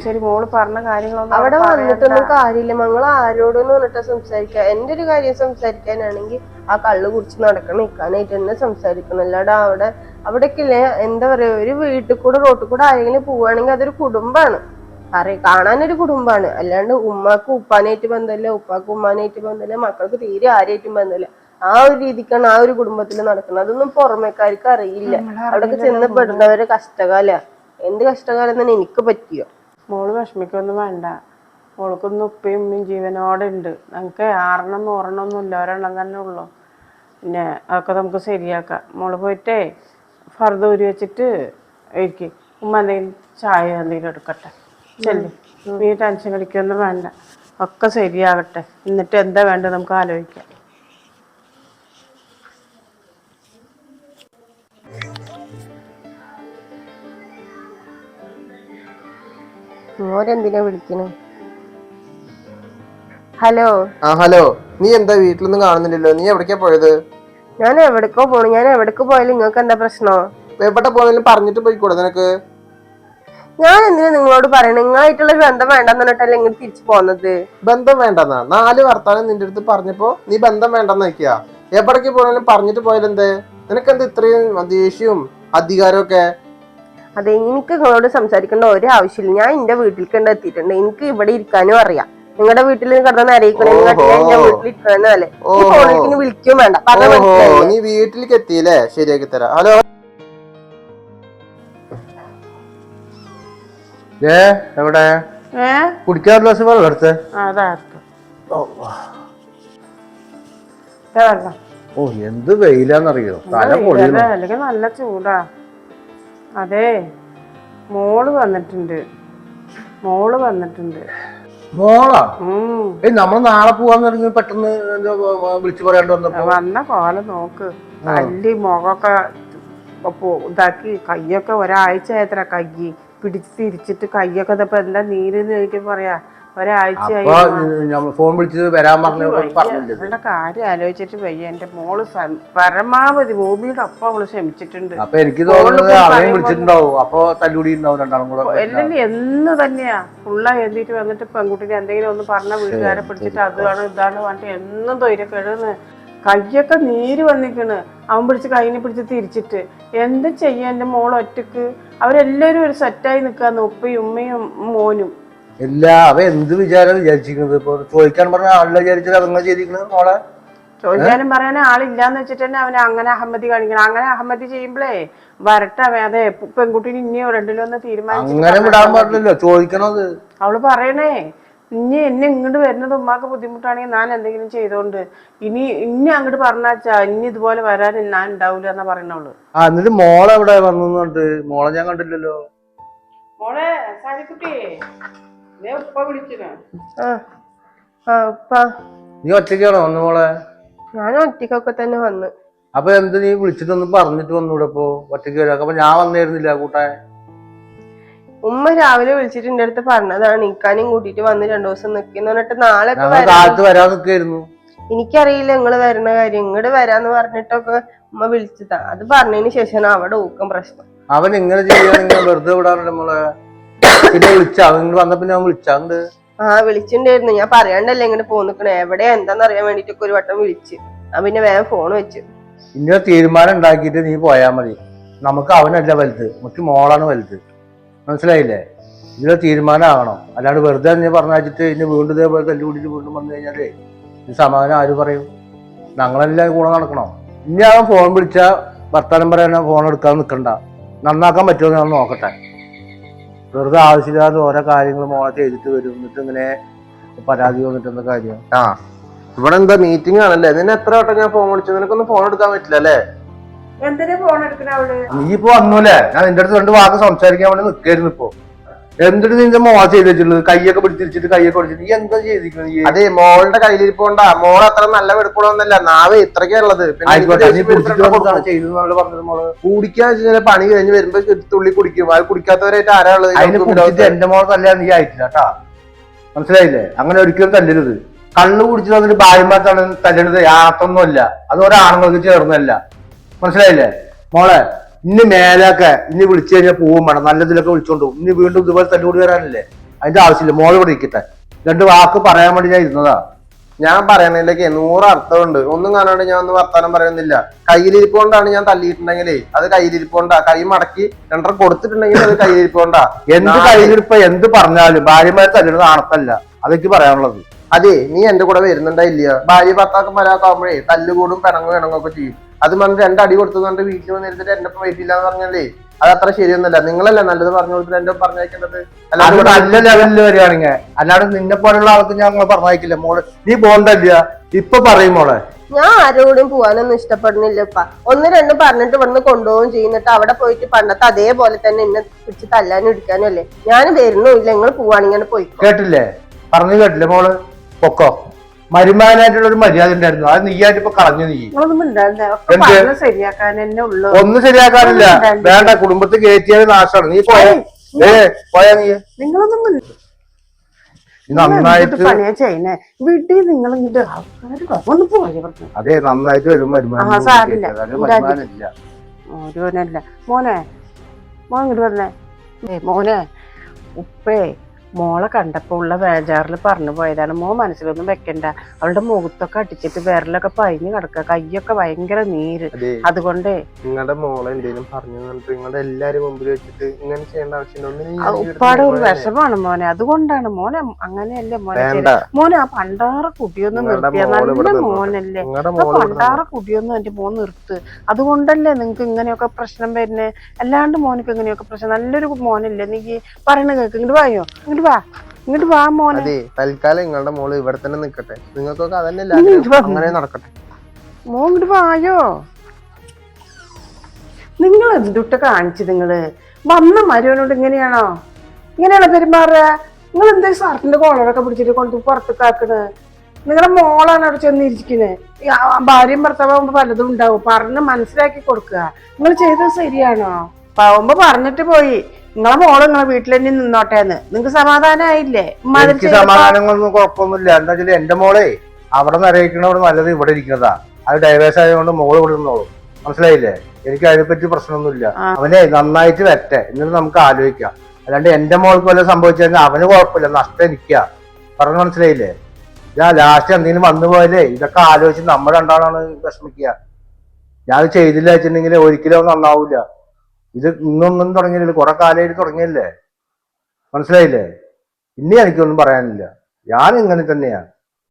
ശരി മോൾ പറഞ്ഞ കാര്യങ്ങളൊന്നും അവിടെ. വന്നിട്ടൊന്നും കാര്യമില്ല. മങ്ങൾ ആരോടൊന്നും വന്നിട്ട് സംസാരിക്കുക എന്റെ ഒരു കാര്യം സംസാരിക്കാനാണെങ്കിൽ ആ കള്ള് കുടിച്ച് നടക്കണം നിൽക്കാനായിട്ട് തന്നെ സംസാരിക്കണം. അല്ലാതെ അവിടെ അവിടേക്കില്ലേ എന്താ പറയാ ഒരു വീട്ടിൽ കൂടെ റോട്ടിൽ കൂടെ ആരെങ്കിലും പോവുകയാണെങ്കിൽ അതൊരു കുടുംബാണ് അറിയ കാണാനൊരു കുടുംബാണ് അല്ലാണ്ട് ഉമ്മാക്ക് ഉപ്പാനായിട്ട് ബന്ധമില്ല ഉപ്പാക്ക് ഉമ്മാനായിട്ട് ബന്ധമില്ല മക്കൾക്ക് തീരെ ആരായിട്ടും ബന്ധമില്ല. ആ ഒരു രീതിക്കാണ് ആ ഒരു കുടുംബത്തിൽ നടക്കുന്നത്. അതൊന്നും പുറമേക്കാർക്ക് അറിയില്ല. അവിടൊക്കെ ചെന്ന് പെടുന്നവരെ കഷ്ടകാല. എന്ത് കഷ്ടകാലം തന്നെ എനിക്ക് പറ്റിയോ? മോൾ വിഷമിക്കൊന്നും വേണ്ട. മോൾക്കൊന്നും ഉപ്പയും ഉമ്മയും ജീവനോടെ ഉണ്ട്. നമുക്ക് ആറെണ്ണം നൂറെണ്ണം ഒന്നുമില്ല ഒരെണ്ണം തന്നെ ഉള്ളു. പിന്നെ അതൊക്കെ നമുക്ക് ശരിയാക്കാം. മോൾ പോയിട്ടേ ഫർദ് ഊരി വെച്ചിട്ട് എനിക്ക് ഉമ്മ എന്തെങ്കിലും ചായ എന്തെങ്കിലും എടുക്കട്ടെ. ചെല്ലു. നീ ടെൻഷൻ കളിക്കൊന്നും വേണ്ട. ഒക്കെ ശരിയാകട്ടെ. എന്നിട്ട് എന്താ വേണ്ടത് നമുക്ക് ആലോചിക്കാം. ഓരെന്തിനാ വിളിക്കണേ? ഹലോ? ആ ഹലോ. നീ എന്താ വീട്ടിലൊന്നും കാണുന്നില്ലല്ലോ? നീ എവിടേക്കാ പോയത്? ഞാൻ എവിടേക്കോ പോണു. ഞാൻ എവിടേക്ക് പോയാലും നിങ്ങൾക്ക് എന്താ പ്രശ്നോ? എവിടെ പോയാലും പറഞ്ഞിട്ട് പോയിക്കൂടെ നിനക്ക്. ഞാൻ എന്തിനാ നിങ്ങളോട് പറയണേ? നിങ്ങളായിട്ടുള്ള ബന്ധം വേണ്ടെന്ന് പറഞ്ഞിട്ടല്ലേ ഇങ്ങനെ തിരിച്ചു പോന്നത്? ബന്ധം വേണ്ടെന്നാ? നാല് വർത്താനം നിന്റെ അടുത്ത് പറഞ്ഞപ്പോ നീ ബന്ധം വേണ്ടെന്ന് വെക്കുക എവിടേക്ക് പോയാലും പറഞ്ഞിട്ട് പോയാലെന്തേ? നിനക്കെന്ത് ഇത്രയും ദേഷ്യവും അധികാരമൊക്കെ അതെ എനിക്ക് നിങ്ങളോട് സംസാരിക്കേണ്ട ഒരു ആവശ്യമില്ല. ഞാൻ എന്റെ വീട്ടിൽ കണ്ട് എത്തിയിട്ടുണ്ട്. എനിക്ക് ഇവിടെ ഇരിക്കാനും അറിയാം. നിങ്ങളുടെ വീട്ടിൽ കിടന്ന് അറിയിക്കണേ എന്റെ. വീട്ടിൽ ഇരിക്കണമെന്നല്ലേ ഈ ഓഹോ. ഫോണിലേക്ക് വിളിക്കും വേണ്ട. നീ വീട്ടിലേക്ക് എത്തിയില്ലേ? ശരിയാക്കി തരാം. ഹലോ? ഏ എവിടെ? കുടിക്കാൻ ഗ്ലാസ് വെള്ളം എടുത്ത്. ഓ. എന്ത് വെയിലാന്നറിയോ? തല പൊളിയുന്നു. ഇതല്ലേ, അല്ലെങ്കിൽ നല്ല ചൂടാ. അതെ മോൾ വന്നിട്ടുണ്ട്. മോൾ വന്നിട്ടുണ്ട്. മോളാ? ഏയ് നമ്മൾ നാളെ പോവാന്ന് പറഞ്ഞ് പെട്ടെന്ന് വിളിച്ചു പറയാണ്ട് വന്നപ്പോ? വന്ന പോലെ നോക്ക്. തല്ലി മുഖമൊക്കെ ഇതാക്കി കയ്യൊക്കെ ഒരാഴ്ച ആയത്ര കയ്യ്. പിടിച്ച് തിരിച്ചിട്ട് കയ്യൊക്കെ ഇതപ്പോ എന്താ നീര് ചോദിക്കാൻ പറയാ അപ്പൊ ഫോൺ വിളിച്ചത് വരാൻ പറഞ്ഞ പറഞ്ഞില്ലേ കാര്യം ആലോചിച്ചിട്ട് വയ്യ. എന്റെ മോൾ പരമാവധി ഭൂമിയുടെ അപ്പ അവൾ ക്ഷമിച്ചിട്ടുണ്ട്. അപ്പൊ എനിക്ക് തോന്നുന്നത് അവനെയും വിളിച്ചിട്ടുണ്ടാവും. അപ്പൊ തല്ലുകൂടി ഉണ്ടാവും രണ്ടാളും കൂടെ എല്ലാം എന്ന് തന്നെയാ. ഫുള്ള എഴുതിയിട്ട് വന്നിട്ട് പെൺകുട്ടിനെ എന്തെങ്കിലും ഒന്ന് പറഞ്ഞ വീട്ടുകാരെ പിടിച്ചിട്ട് അതാണ് ഇതാണ് പറഞ്ഞിട്ട് എന്നും തൊയിരക്കെടുന്ന് കയ്യൊക്കെ നീര് വന്നിക്കണ് അവൻ പിടിച്ച് കൈനെ പിടിച്ച് തിരിച്ചിട്ട്. എന്ത് ചെയ്യാ എന്റെ മോൾ ഒറ്റയ്ക്ക് അവരെല്ലാരും ഒരു സെറ്റായി നിൽക്കാന്ന് ഉപ്പയും ഉമ്മയും മോനും. ഇല്ല അവ എന്ത് വിചാരം വിചാരിച്ചിരിക്കുന്നത്? ഇപ്പൊ ചോദിക്കാൻ പറഞ്ഞ ആളില്ല വിചാരിച്ചത് അതങ്ങനെ ചെയ്തിരിക്കുന്നത് മോളെ? ചോദിക്കാനും പറയാനും ആളില്ലാന്ന് വെച്ചിട്ട് തന്നെ അവനെ അങ്ങനെ അഹമ്മതി കാണിക്കണം. അങ്ങനെ അഹമ്മതി ചെയ്യുമ്പളേ വരട്ടെ അതെ പെൺകുട്ടി പെൺകുട്ടീനെ ഇനിയോ രണ്ടിലൊന്ന് തീരുമാനിച്ചു അങ്ങനെ വിടാൻ പാടില്ലല്ലോ. ചോദിക്കണത്. അവൾ പറയണേ ഇനി എന്നെ ഇങ്ങോട്ട് വരുന്നത് ഉമ്മാക്ക് ബുദ്ധിമുട്ടാണെങ്കിൽ ഞാൻ എന്തെങ്കിലും ചെയ്തോണ്ട് ഇനി ഇനി അങ്ങോട്ട് പറഞ്ഞാച്ചാ ഇനി ഇതുപോലെ വരാൻ ഞാൻ ഉണ്ടാവൂല എന്നാ പറയണവൾ ആ എന്നിട്ട് മോളെ എവിടെ വന്നിട്ട് മോളെ ഞാൻ കണ്ടില്ലല്ലോ. മോളെ സാരിക്കുട്ടിയേ ആ ആ ഉപ്പ. നീ ഒറ്റയ്ക്കാണോ വന്ന് മോളെ? ഞാൻ ഒറ്റയ്ക്കൊക്കെ തന്നെ വന്ന്. അപ്പൊ എന്ത് നീ വിളിച്ചിട്ടൊന്ന് പറഞ്ഞിട്ട് വന്നൂടെ ഇപ്പൊ? ഒറ്റയ്ക്ക് വരാം അപ്പൊ ഞാൻ വന്നിരുന്നില്ല കൂട്ടായ ഉമ്മ രാവിലെ വിളിച്ചിട്ട് എന്റെ അടുത്ത് പറഞ്ഞതാണ് ഇക്കാനും കൂട്ടിട്ട് വന്ന് രണ്ടു ദിവസം നിക്കുന്ന പറഞ്ഞിട്ട് നാളെ കാലത്ത് വരാൻ നിക്കായിരുന്നു. എനിക്കറിയില്ല നിങ്ങൾ വരുന്ന കാര്യം. ഇങ്ങോട്ട് വരാന്ന് പറഞ്ഞിട്ടൊക്കെ ഉമ്മ വിളിച്ചതാ. അത് പറഞ്ഞതിന് ശേഷമാണ് അവിടെ ഊക്കം പ്രശ്നം. അവൻ ഇങ്ങനെ ചെയ്യാൻ വെറുതെ വിടാറുണ്ട് മോളെ. പിന്നെ വിളിച്ച? അവൻ ഇങ്ങട് വന്ന പിന്നെ അവൻ വിളിച്ചാണ്ട് ആ വിളിച്ചിട്ടുണ്ടായിരുന്നു ഞാൻ പറയാണ്ടല്ലേ ഇങ്ങനെ പോന്നിക്കണേ എവിടെയാ എന്താന്ന് അറിയാൻ വേണ്ടിട്ടൊക്കെ ഒരു വട്ടം വിളിച്ച്. ആ പിന്നെ വേഗം ഫോൺ വെച്ചു. ഇന്ന തീരുമാനം ഉണ്ടാക്കിയിട്ട് നീ പോയാ മതി. നമുക്ക് അവനല്ല വലുത്. നമുക്ക് മോളാണ് വലുത്. മനസ്സിലായില്ലേ? ഇതിലെ തീരുമാനമാകണം അല്ലാണ്ട് വെറുതെ നീ പറഞ്ഞിട്ട് ഇനി വീണ്ടും ഇതേപോലെ തല്ലുകൂടിയിട്ട് വീണ്ടും വന്നു കഴിഞ്ഞാലേ ഇത് സമാധാനം ആര് പറയും? ഞങ്ങളെല്ലാം കൂടെ നടക്കണം? ഇനി അവൻ ഫോൺ വിളിച്ചാൽ വർത്താനം പറയാൻ ഫോൺ എടുക്കാൻ നിൽക്കണ്ട നന്നാക്കാൻ പറ്റുമോ ഞാൻ നോക്കട്ടെ. വെറുതെ ആവശ്യമില്ലാതെ ഓരോ കാര്യങ്ങൾ മോളെ ചെയ്തിട്ട് വരും. എന്നിട്ട് ഇങ്ങനെ പരാതി വന്നിട്ടുള്ള കാര്യം? ആ ഇവിടെ എന്താ മീറ്റിംഗ് ആണല്ലേ? നിന്നെ എത്ര വട്ടം ഞാൻ ഫോൺ വിളിച്ചു? നിനക്കൊന്നും ഫോൺ എടുക്കാൻ പറ്റില്ല അല്ലേ? എന്തിനാ ഫോൺ എടുക്കണ അവൾ? നീ ഇപ്പൊ വന്നൂലേ ഞാൻ നിന്റെ അടുത്ത് രണ്ട് വാക്ക് സംസാരിക്കാൻ വേണ്ടി നിൽക്കായിരുന്നു ഇപ്പൊ. എന്തിട്ട് നിന്റെ മോൾ ചെയ്ത് വെച്ചിട്ടുള്ളത്? കൈയൊക്കെ പിടിച്ചിരിച്ചിട്ട് കൈയൊക്കെ പിടിച്ചിട്ട് നീ എന്താ ചെയ്തിരിക്കുന്നത് അതെ മോളുടെ കയ്യിലിരിപ്പോണ്ട മോൾ അത്ര നല്ല വെടുപ്പുള്ളതൊന്നല്ല നാവ് കുടിക്കാന്ന് വെച്ച് പണി കഴിഞ്ഞ് വരുമ്പോ തുള്ളി കുടിക്കും. അത് കുടിക്കാത്തവരായിട്ട് ആരാ ഉള്ളത്? അതിന് നമുക്ക് കുടിച്ചിട്ട് ലോകത്ത്? എന്റെ മോൾ തല്ലാന്ന് നീ ആയിട്ടില്ല കേട്ടാ. മനസ്സിലായില്ലേ? അങ്ങനെ ഒരിക്കലും തല്ലരുത്. കള്ളു കുടിച്ചു തന്നിട്ട് ഭാര്യമാർത്താണ് തല്ലരുത് യാതൊന്നുമല്ല. അത് ഒരാണുങ്ങൾക്ക് ചേർന്നല്ല മനസ്സിലായില്ലേ? മോളെ ഇനി മേലൊക്കെ ഇനി വിളിച്ചു കഴിഞ്ഞാൽ പോവും വേണം. നല്ലതിലൊക്കെ വിളിച്ചോണ്ട് പോകും ഇനി വീണ്ടും ഇതുപോലെ തല്ലുകൂടി വരാനല്ലേ? അതിന്റെ ആവശ്യമില്ല. മോൾ ഇവിടെ ഇരിക്കട്ടെ. രണ്ട് വാക്ക് പറയാൻ വേണ്ടി ഞാൻ ഇരുന്നതാ. ഞാൻ പറയണതിലേക്ക് നൂറ് അർത്ഥമുണ്ട്. ഒന്നും കാണാണ്ട് ഞാൻ ഒന്നും വർത്താനം പറയുന്നില്ല. കയ്യിലിരിപ്പോണ്ടാണ് ഞാൻ തല്ലിയിട്ടുണ്ടെങ്കിലേ അത് കയ്യിലിരിപ്പോണ്ടാ കൈ മടക്കി രണ്ടര കൊടുത്തിട്ടുണ്ടെങ്കിൽ അത് കയ്യിലിരിപ്പോണ്ടാ എന്ത് കയ്യിലിരിപ്പ എന്ത് പറഞ്ഞാലും ഭാര്യമാരെ തല്ലുന്നത് ആണത്തല്ല. അതെനിക്ക് പറയാനുള്ളത്. അതെ നീ എന്റെ കൂടെ വരുന്നുണ്ടായില്ല ഭാര്യ ഭർത്താക്കം വരാത്താകുമ്പോഴേ തല്ലുകൂടും പിണങ്ങും ഇണങ്ങൊക്കെ ചെയ്യും. അത് പറഞ്ഞ് രണ്ടടി കൊടുത്തു പറഞ്ഞിട്ട് വീട്ടിൽ വന്നിരുന്നിട്ട് എന്റെ ഒപ്പം വെയിറ്റ് പറഞ്ഞല്ലേ? പറഞ്ഞാലേ അത് അത്ര ശരിയൊന്നുമല്ല. നിങ്ങളല്ല നല്ലത് പറഞ്ഞു കൊടുത്തിട്ട് എന്റെ ഒപ്പം പറഞ്ഞേക്കേണ്ടത് നല്ല ലെവലിൽ വരികയാണെങ്കിൽ അല്ലാണ്ട് നിന്നെ പോലുള്ള ആൾക്ക് ഞങ്ങൾ പറഞ്ഞയക്കില്ല. മോൾ നീ പോണ്ടല്ല ഇപ്പൊ പറയും മോളെ. ഞാൻ ആരോടും പോവാനൊന്നും ഇഷ്ടപ്പെടുന്നില്ല ഇപ്പ ഒന്ന് രണ്ടും പറഞ്ഞിട്ട് ഇവിടുന്ന് കൊണ്ടുപോകും ചെയ്യുന്നിട്ട് അവിടെ പോയിട്ട് പണ്ടത്തെ അതേപോലെ തന്നെ എന്നെ പിടിച്ച് തല്ലാനും ഇടിക്കാനും അല്ലേ? ഞാൻ വരുന്നുമില്ല. നിങ്ങൾ പോവാണെങ്കിൽ പോയി കേട്ടില്ലേ? പറഞ്ഞു കേട്ടില്ലേ മോൾ? പൊക്കോ. മരുമാനായിട്ടുള്ള ഒരു മര്യാദ ഉണ്ടായിരുന്നു. അത് നീയായിട്ട് ഇപ്പൊ കളഞ്ഞു നീ. ഒന്നും ശരിയാക്കാനില്ല. വേണ്ട കുടുംബത്തിൽ കയറ്റിയാൽ നാശമാണ്. നീ പോയാ ഏ പോയാ നീ. നിങ്ങളൊന്നും നന്നായിട്ട് അതെ നന്നായിട്ട് വരും. വരുമാനമില്ല മോനെ മോനെ ഉപ്പേ മോളെ കണ്ടപ്പോൾ ഉള്ള ബേജാറിൽ പറഞ്ഞു പോയതാണ്. മോൻ മനസ്സിലൊന്നും വെക്കണ്ട. അവളുടെ മുഖത്തൊക്കെ അടിച്ചിട്ട് വിരലൊക്കെ പഴിഞ്ഞു കിടക്കുക. കയ്യൊക്കെ ഭയങ്കര നീര്. അതെ. അതുകൊണ്ടേ നിങ്ങളുടെ മോളെ എന്തെങ്കിലും പറഞ്ഞു നിങ്ങളുടെ എല്ലാരും മുമ്പിൽ വെച്ചിട്ട് ഇങ്ങനെ ചെയ്യേണ്ട ആവശ്യമുണ്ടോ? ഉപ്പാടെ ഒരു വിഷമാണ് മോനെ. അതുകൊണ്ടാണ് മോനെ അങ്ങനെയല്ലേ മോനെ മോനെ ആ പണ്ടാറ കുട്ടിയൊന്നും നിർത്തിയ നല്ല. മോനല്ലേ? ആ പണ്ടാറ കുട്ടിയൊന്നും എന്റെ മോൻ നിർത്ത്. അതുകൊണ്ടല്ലേ നിങ്ങക്ക് ഇങ്ങനെയൊക്കെ പ്രശ്നം വരുന്നേ? അല്ലാണ്ട് മോനക്ക് ഇങ്ങനെയൊക്കെ പ്രശ്നം നല്ലൊരു മോനല്ലേ? നീ പറയണ ഇങ്ങോട്ട് വായോ? ഇങ്ങോട്ട് വാ. ഇങ്ങോട്ട് വാ മോനെ. അതെ തൽക്കാലം നിങ്ങളുടെ മോൾ ഇവിടെ തന്നെ നിൽക്കട്ടെ നിങ്ങൾക്കൊക്കെ അതന്നെ നീ അങ്ങനെ നടക്കട്ടെ. മോൻ ഇങ്ങോട്ട് വായോ? നിങ്ങൾ എന്തുട്ട കാണിച്ചു നിങ്ങൾ? വന്ന മരുവനോട് ഇങ്ങനെയാണോ? ഇങ്ങനെയാണോ പെരുമാറുക? നിങ്ങൾ എന്താ ഷർട്ടിന്റെ കോളറൊക്കെ പിടിച്ചിട്ട് കൊണ്ട് പുറത്തേക്ക് ആക്കണ്? നിങ്ങളുടെ മോളാണ് അവിടെ ചെന്നിരിക്കുന്നത് ഭാര്യയും ഭർത്താവുമ്പോ പലതും ഉണ്ടാവും. പറഞ്ഞ് മനസ്സിലാക്കി കൊടുക്കുക. നിങ്ങൾ ചെയ്തത് ശരിയാണോ? പാവുമ്പോ പറഞ്ഞിട്ട് പോയി. നിങ്ങളെ മോൾ നിങ്ങളെ വീട്ടിൽ തന്നെ നിന്നോട്ടേന്ന്. നിങ്ങക്ക് സമാധാനായില്ലേ? എനിക്ക് സമാധാനങ്ങളൊന്നും കുഴപ്പമൊന്നുമില്ല. എന്താ വെച്ചാൽ എന്റെ മോളെ അവിടെ നിറയിക്കണവിടെ നല്ലത് ഇവിടെ ഇരിക്കുന്നതാ. അത് ഡൈവേഴ്സ് ആയതുകൊണ്ട് മോൾ ഇവിടെ നിന്നോളും. മനസ്സിലായില്ലേ? എനിക്ക് അതിനെപ്പറ്റി പ്രശ്നമൊന്നുമില്ല. അവനെ നന്നായിട്ട് വരട്ടെ. എന്നിട്ട് നമുക്ക് ആലോചിക്കാം. അല്ലാണ്ട് എന്റെ മോൾക്ക് വല്ല സംഭവിച്ചു കഴിഞ്ഞാൽ അവന് കുഴപ്പമില്ല. നഷ്ടം എനിക്കാ. പറഞ്ഞു മനസ്സിലായില്ലേ? ഞാൻ ലാസ്റ്റ് എന്തെങ്കിലും വന്നു പോയാലേ ഇതൊക്കെ ആലോചിച്ച് നമ്മൾ രണ്ടാളാണ് വിഷമിക്കുക. ഞാൻ ചെയ്തില്ല വെച്ചിട്ടുണ്ടെങ്കിൽ ഒരിക്കലും അത് നന്നാവൂല. ഇത് ഇന്നൊന്നും തുടങ്ങിയില്ല കുറെ കാലമായിട്ട് തുടങ്ങിയല്ലേ? മനസ്സിലായില്ലേ? ഇനി എനിക്കൊന്നും പറയാനില്ല. ഞാൻ ഇങ്ങനെ തന്നെയാ.